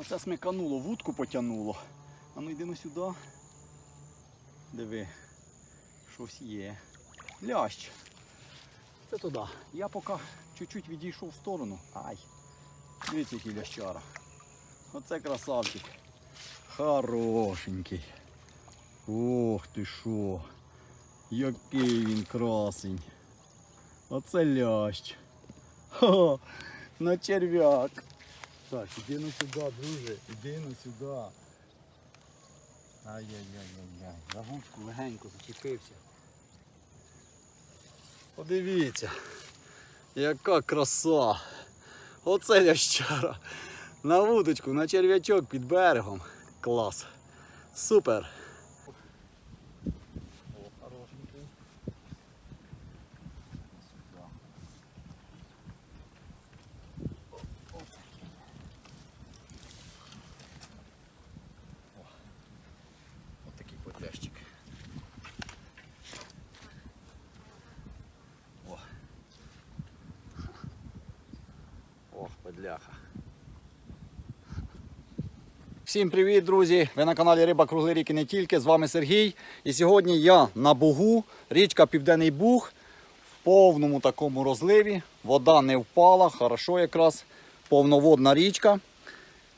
Оце смикануло, вудку потягнуло. А ну ну сюди. Диви. Щось є. Лящ. Це туди. Я поки чуть-чуть відійшов в сторону. Ай. Дивіться, який лящара. Оце красавчик. Хорошенький. Ох ти що. Який він красень. Оце лящ. Ха, на черв'як. Так, іди на сюди, друже, іди ну сюди. Ай-яй-яй-яй-яй. За гушку легенько зачепився. Подивіться, яка краса. Оце лящара. На вудочку, на черв'ячок під берегом. Клас. Супер. О, хорошенький. Сюди. Ось такий подлящик. О. Ох, подляха. Всім привіт, друзі! Ви на каналі Риба Круглий рік і не тільки. З вами Сергій. І сьогодні я на Бугу, річка Південний Буг, в повному такому розливі. Вода не впала, хорошо якраз, повноводна річка.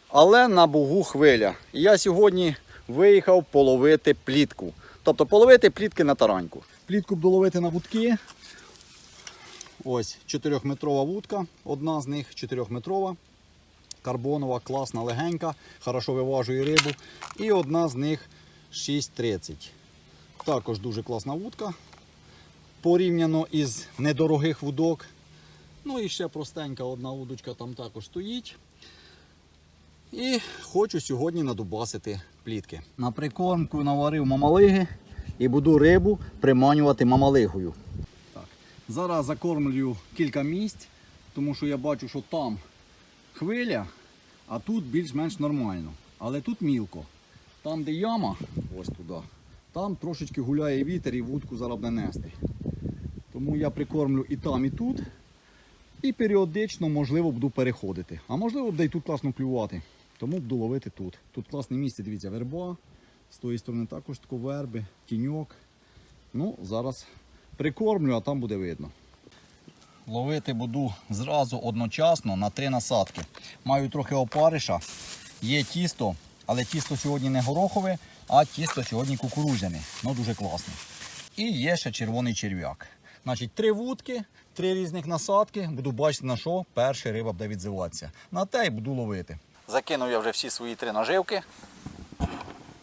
Але на Бугу хвиля. І я сьогодні виїхав половити плітку. Тобто половити плітки на тараньку. Плітку буду ловити на вудки. Ось 4-метрова вудка, одна з них 4-метрова. Карбонова, класна, легенька, хорошо виважує рибу. І одна з них 6,30. Також дуже класна вудка. Порівняно із недорогих вудок. Ну і ще простенька одна вудочка там також стоїть. І хочу сьогодні надубасити плітки. На прикормку наварив мамалиги і буду рибу приманювати мамалигою. Так. Зараз закормлю кілька місць, тому що я бачу, що там хвиля, а тут більш-менш нормально. Але тут мілко. Там, де яма, ось туди, там трошечки гуляє вітер і вудку зараз буде нести. Тому я прикормлю і там, і тут. І періодично, можливо, буду переходити. А можливо, буде і тут класно клювати. Тому буду ловити тут. Тут класне місце, дивіться, верба. З тої сторони також тако верби, тіньок. Ну, зараз прикормлю, а там буде видно. Ловити буду зразу одночасно на три насадки. Маю трохи опариша, є тісто, але тісто сьогодні не горохове, а тісто сьогодні кукурудзяне. Ну дуже класне. І є ще червоний черв'як. Значить, три вудки, три різних насадки. Буду бачити, на що перша риба буде відзиватися. На те й буду ловити. Закинув я вже всі свої три наживки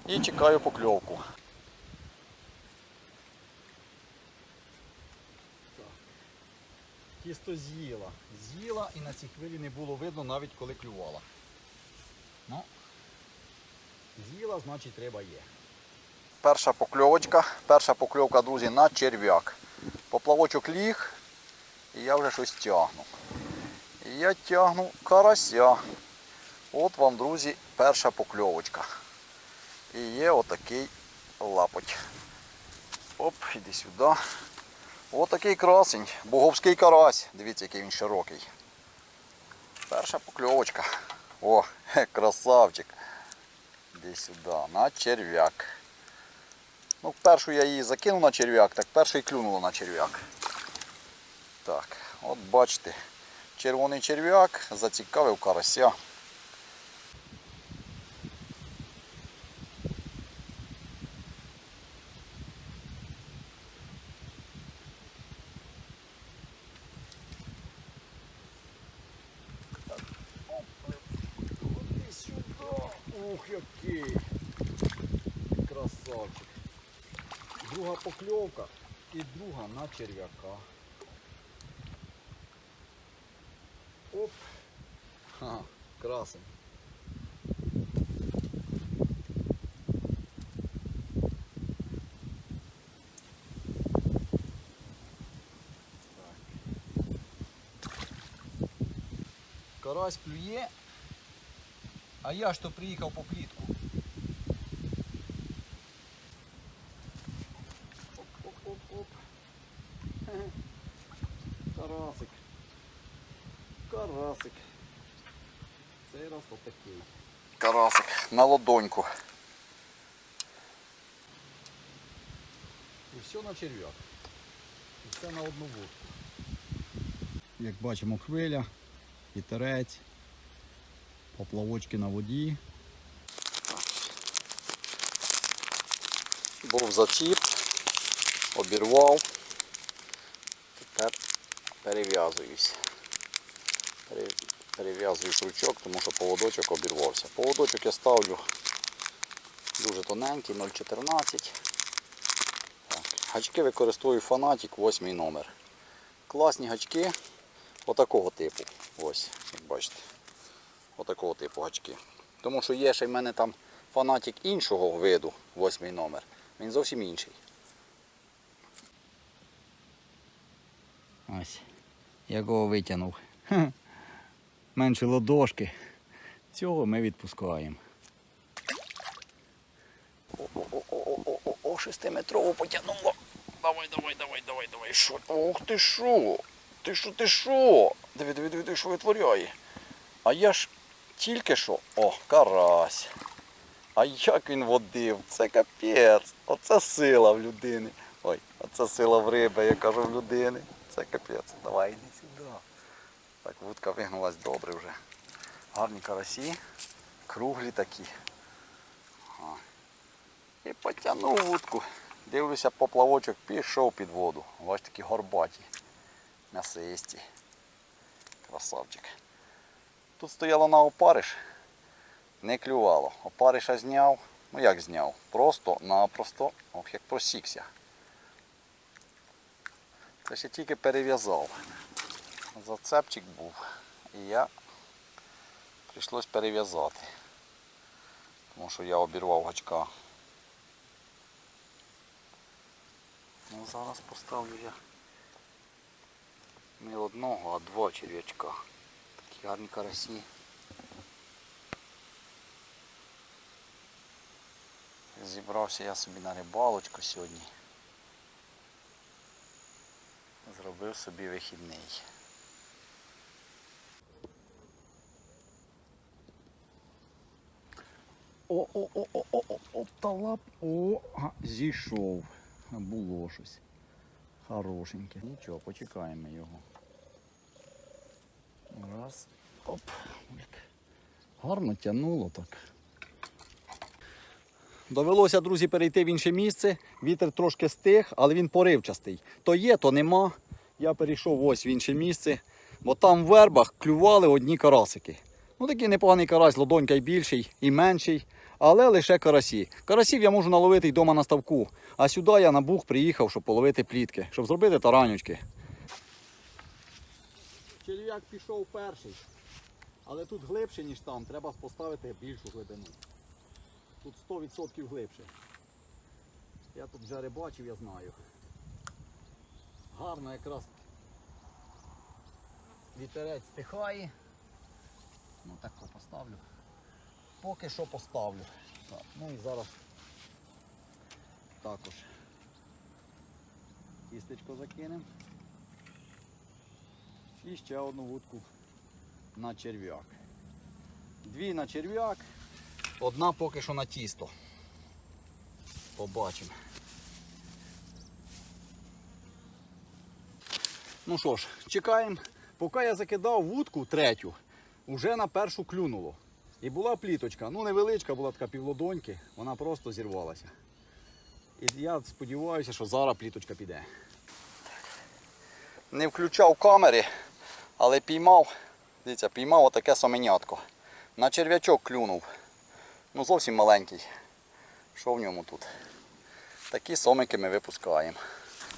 і чекаю покльовку. Тісто з'їла. З'їла і на цій хвилі не було видно навіть коли клювала. Ну, з'їла, значить риба є. Перша покльовочка, перша покльовка, друзі, на черв'як. Поплавочок ліг, і я вже щось тягну. Я тягну карася. От вам, друзі, перша покльовочка. І є отакий лапоть. Оп, іди сюди. Отакий красень. Боговський карась. Дивіться, який він широкий. Перша покльовочка. О, красавчик. Іди сюди, на черв'як. Ну, першу я її закинув на черв'як, так перший клюнуло на черв'як. Так, от бачите, червоний черв'як зацікавив карася. Ух, який. Красавчик. Друга покльовка і друга на черв'яка. Оп. Ха, красень. Карась клює, а я ж то приїхав по плітку. Оп-оп-оп-оп. Карасик. Карасик. Цей раз отакий. карасик на ладоньку. І все на черв'як. І все на одну вудку. Як бачимо, хвиля, вітерець, поплавочки на воді. Був заціп, обірвав. Тепер перев'язуюсь. Пере- Перев'язую крючок, тому що поводочок обірвався. Поводочок я ставлю дуже тоненький, 0,14. Гачки використовую фанатик 8 номер. Класні гачки отакого типу. Ось, як бачите. Отакого типу гачки. Тому що є ще в мене там фанатик іншого виду, 8 номер. Він зовсім інший. Ось. Я його витягнув. Менше ладошки. Цього ми відпускаємо. О-о-о-о-о-о, шестиметрову потягнуло. Давай, давай, давай, давай, давай. Що? Ох ти що? Ти що, ти що? Диви, диви, диви, диви, що витворяє. А я ж тільки що. О, карась. А як він водив? Це капець. Оце сила в людини. Ой, оце сила в риби, я кажу в людини. Це капець. Давай йди сюди. Так, вудка вигнулась добре вже. Гарні карасі, круглі такі. Ага. І потягнув вудку. Дивлюся, поплавочок пішов під воду. Ось такі горбаті, м'ясисті. Красавчик. Тут стояло на опариш, не клювало. Опариша зняв. Ну як зняв? Просто-напросто, ох як просікся. Це ще тільки перев'язав. Зацепчик був. І я прийшлось перев'язати. Тому що я обірвав гачка. Ну зараз поставлю я не одного, а два черв'ячка. Такі гарні карасі. Зібрався я собі на рибалочку сьогодні. Зробив собі вихідний. О-о-о-о-о-о, опталап. О, зійшов. Було щось. Хорошеньке. Нічого, почекаємо його. Раз. Оп. Гарно тягнуло так. Довелося, друзі, перейти в інше місце. Вітер трошки стих, але він поривчастий. То є, то нема. Я перейшов ось в інше місце, бо там в вербах клювали одні карасики. Ну такий непоганий карась, ладонька й більший, і менший, але лише карасі. Карасів я можу наловити й вдома на ставку. А сюди я на бух приїхав, щоб половити плітки, щоб зробити таранючки. Черв'як пішов перший. Але тут глибше, ніж там, треба поставити більшу глибину. Тут 100% глибше. Я тут вже рибачив, я знаю. Гарно якраз вітерець стихає. Ну так поставлю. Поки що поставлю. Так, ну і зараз також кістечко закинемо. І ще одну вудку на черв'як. Дві на черв'як, одна поки що на тісто. Побачимо. Ну що ж, чекаємо. Поки я закидав вудку третю, вже на першу клюнуло. І була пліточка, ну невеличка, була така півлодоньки, вона просто зірвалася. І я сподіваюся, що зараз пліточка піде. Не включав камери, але піймав, дивіться, піймав отаке саменятко. На черв'ячок клюнув. Ну зовсім маленький. Що в ньому тут? Такі сомики ми випускаємо.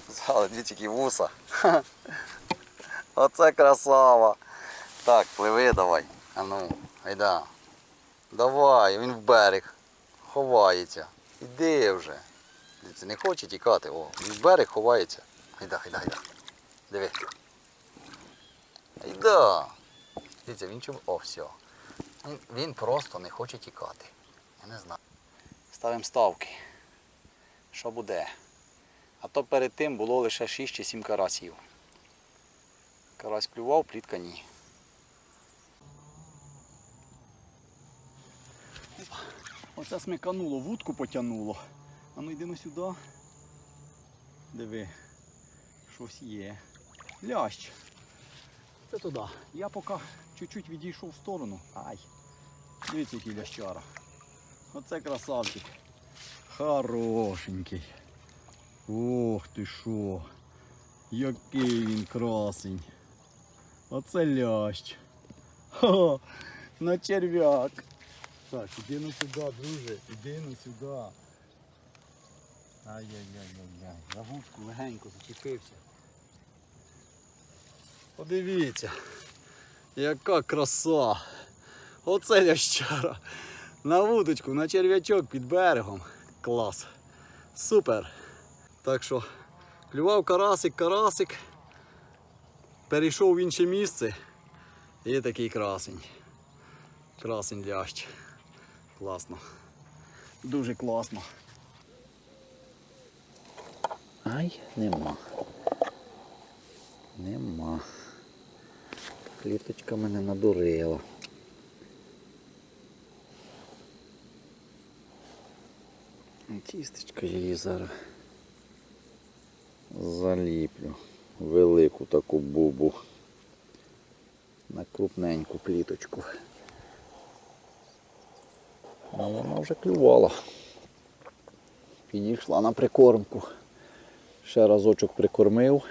Зараз дивіться, які вуса. Оце красава. Так, пливи давай. А ну, айда. Давай, він в берег. Ховається. Іди вже. Дивіться, не хоче тікати. О, він в берег ховається. Айда, айда, айда. Диви. Айда. Дивіться, він чув. О, все. Він, просто не хоче тікати. Я не знаю. Ставимо ставки. Що буде? А то перед тим було лише 6 чи 7 карасів. Карась клював, плітка ні. Оце смикануло, вудку потягнуло. А ну ну сюди. Диви. Щось є. Лящ. Це туди. Я поки чуть-чуть відійшов в сторону. Ай. Дивіться, який лящара. Оце красавчик. Хорошенький. Ох ти що. Який він красень. Оце лящ. Ха, на черв'як. Так, іди ну сюди, друже, іди ну сюди. Ай-яй-яй-яй-яй. За вудку легенько зачепився. Подивіться, яка краса. Оце лящара. На вудочку, на черв'ячок під берегом. Клас. Супер. Так що клював карасик, карасик. Перейшов в інше місце. І такий красень. Красень лящ. Класно. Дуже класно. Ай, нема. Нема. Кліточка мене надурила. Тістечко її зараз заліплю. Велику таку бубу. На крупненьку кліточку. Ну, вона вже клювала. Підійшла на прикормку. Ще разочок прикормив.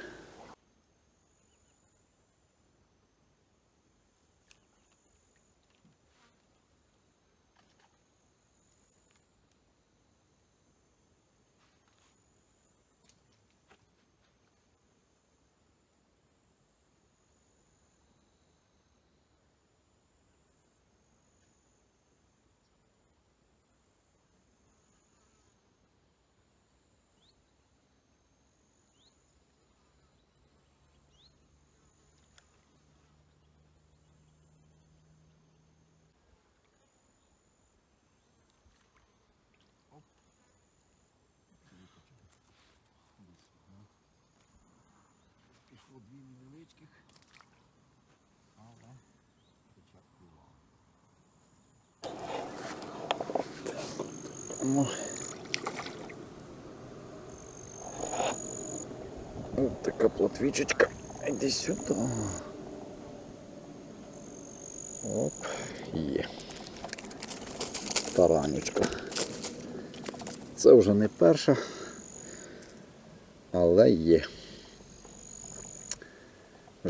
Пішло дві невеличких, але хоча б. Ну. Ось така плотвічечка. Іди сюди. Оп, є. Таранючка. Це вже не перша, але є.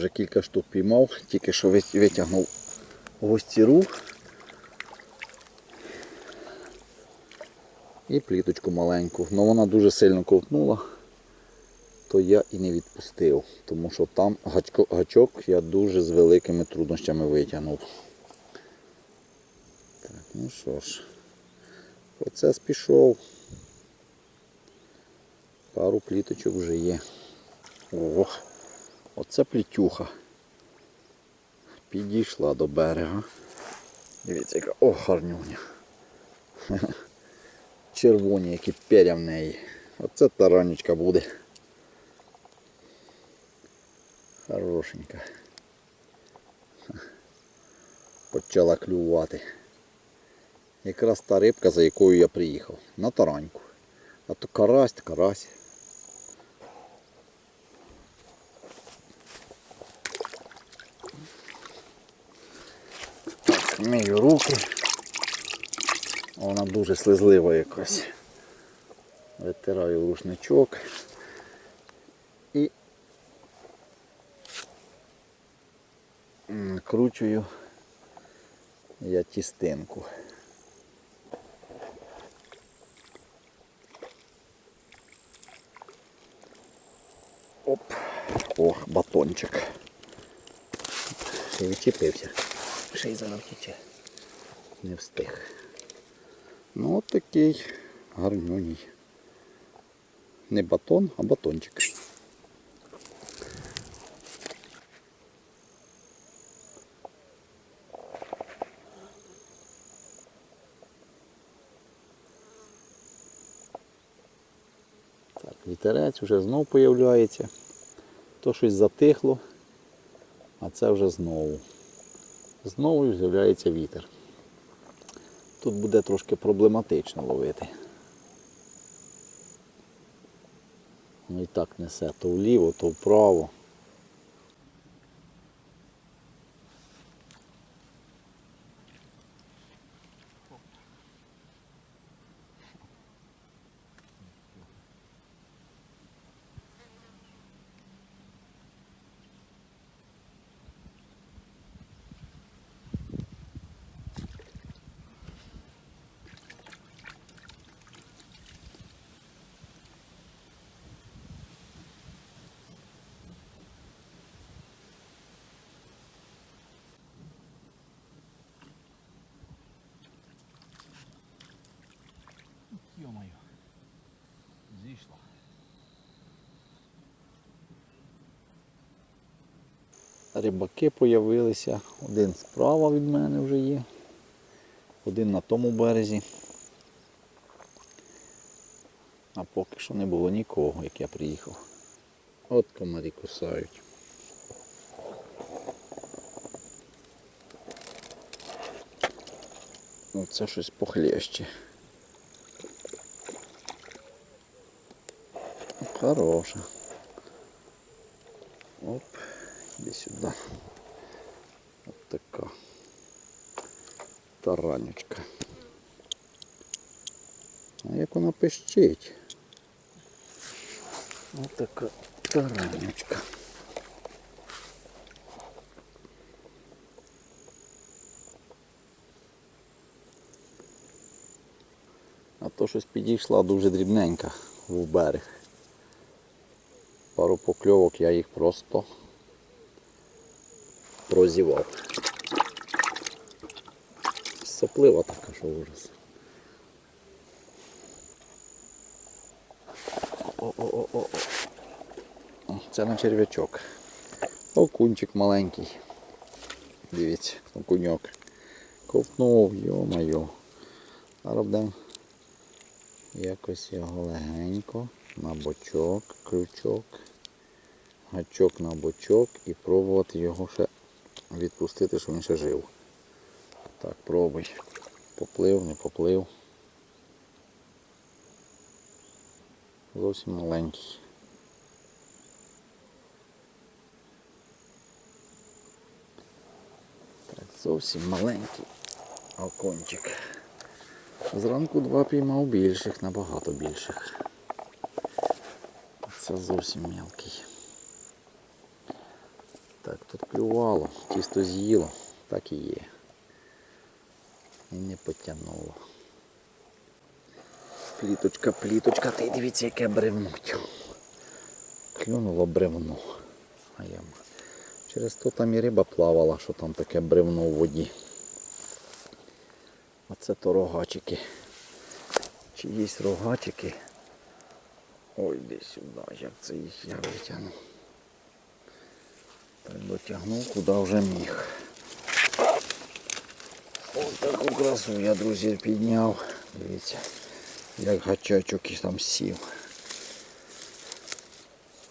Вже кілька штук піймав, тільки що вит- витягнув гостіру і пліточку маленьку. Ну вона дуже сильно ковтнула, то я і не відпустив, тому що там гачок я дуже з великими труднощами витягнув. Так, ну що ж, процес пішов. Пару пліточок вже є. Ох. Оце плітюха. Підійшла до берега. Дивіться, яка о. Червоні, які пер'я в неї. Оце таранечка буде. Хорошенька. Почала клювати. Якраз та рибка, за якою я приїхав. На тараньку. А то карась, карась. Мию руки. Вона дуже слизлива якась. Витираю рушничок. І накручую я тістинку. Оп. О, батончик. Ще відчепився. Ще й зараз. Не встиг. Ну от такий гарнюній. Не батон, а батончик. Так, вітерець вже знов появляється. То щось затихло, а це вже знову. Знову з'являється вітер. Тут буде трошки проблематично ловити. Ну і так несе то вліво, то вправо. Зійшла. Рибаки появилися. Один справа від мене вже є. Один на тому березі. А поки що не було нікого, як я приїхав. От комарі кусають. Оце щось похлеще. Хороша. Оп, іди сюди. От така таранючка. А як вона пищить? Ось така таранючка. А то щось підійшла дуже дрібненька в берег. Пару покльовок я їх просто прозівав. Соплива така, що ужас. О-о-о-о. Це на черв'ячок. Окунчик маленький. Дивіться, окуньок. Ковтнув, йо-моє. Зараз будемо якось його легенько на бочок, крючок, гачок на бочок і пробувати його ще відпустити, щоб він ще жив. Так, пробуй. Поплив, не поплив. Зовсім маленький. Так, зовсім маленький окончик. Зранку два піймав більших, набагато більших. Це зовсім мелкий. Так, тут клювало, тісто з'їло, так і є. І не потягнуло. Пліточка, пліточка, ти дивіться, яке бревно. Клюнуло бревно. А я... Через то там і риба плавала, що там таке бревно в воді. Оце то рогачики. Чиїсь рогачики. Ой, йди сюди, як це їх я витягну. Дотягнув, куди вже міг. Ось таку красу я, друзі, підняв. Дивіться, як гачачок і там сів.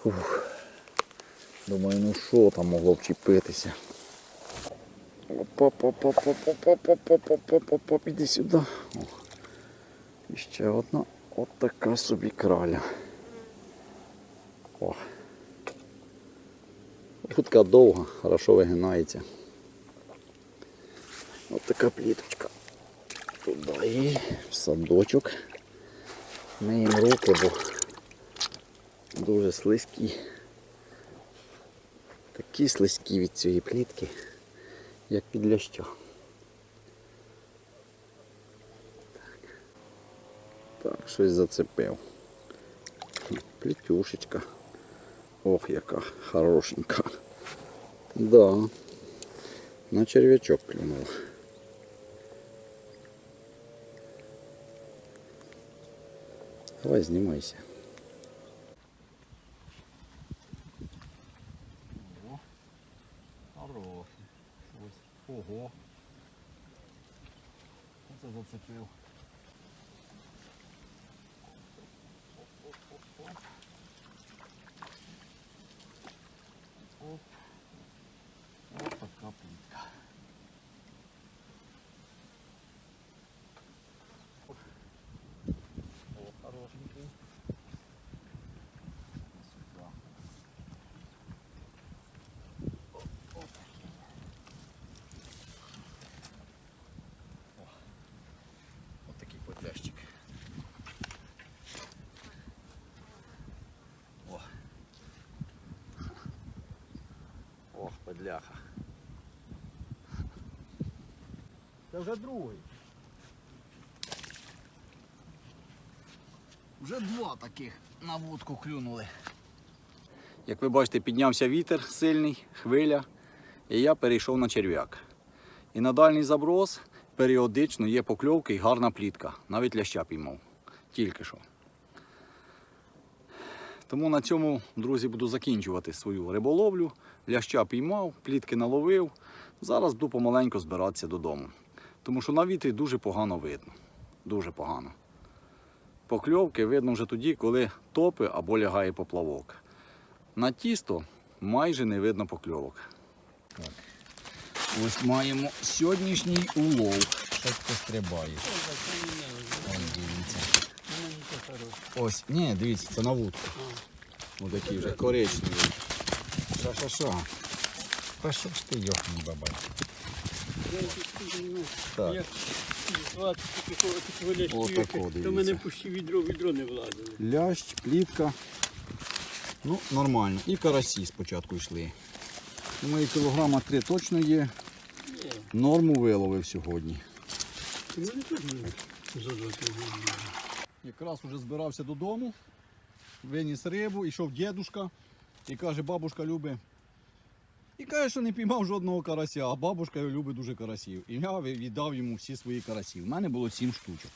Фух. Думаю, ну що там могло вчепитися. Оп-оп-оп-оп-оп-оп-оп-оп-оп-оп-оп, іди сюди. Ще одна от така собі краля. О. Утка довга, хорошо вигинається. От така пліточка. Туди в садочок. Миємо руки, бо дуже слизькі. Такі слизькі від цієї плітки, як під ляща. Так, щось зацепив. Плетюшечка. Ох, яка хорошенька. Да. На черв'ячок клюнула. Давай знімайся. Бедляха. Це вже другий. Вже два таких на вудку клюнули. Як ви бачите, піднявся вітер сильний, хвиля, і я перейшов на черв'як. І на дальній заброс періодично є покльовки і гарна плітка. Навіть ляща піймав. Тільки що. Тому на цьому, друзі, буду закінчувати свою риболовлю. Ляща піймав, плітки наловив. Зараз буду помаленьку збиратися додому. Тому що на вітрі дуже погано видно. Дуже погано. Покльовки видно вже тоді, коли топи або лягає поплавок. На тісто майже не видно покльовок. Так. Ось маємо сьогоднішній улов. Щось пострибає. Ось дивіться. Ось, ні, дивіться, це на вудку. Ось такий вже коричневий. Ша-ша-ша. Та що ж ти йохній бабай? Так. Отако, То мене дивіться. пущі відро, відро не влазили. Лящ, плітка. Ну, нормально. І карасі спочатку йшли. Думаю, кілограма три точно є. Норму виловив сьогодні. То мене теж не за два кілограми. Якраз уже збирався додому, виніс рибу, йшов дідушка і каже, бабушка любить. І каже, що не піймав жодного карася, а бабушка любить дуже карасів. І я віддав йому всі свої карасі. У мене було сім штучок.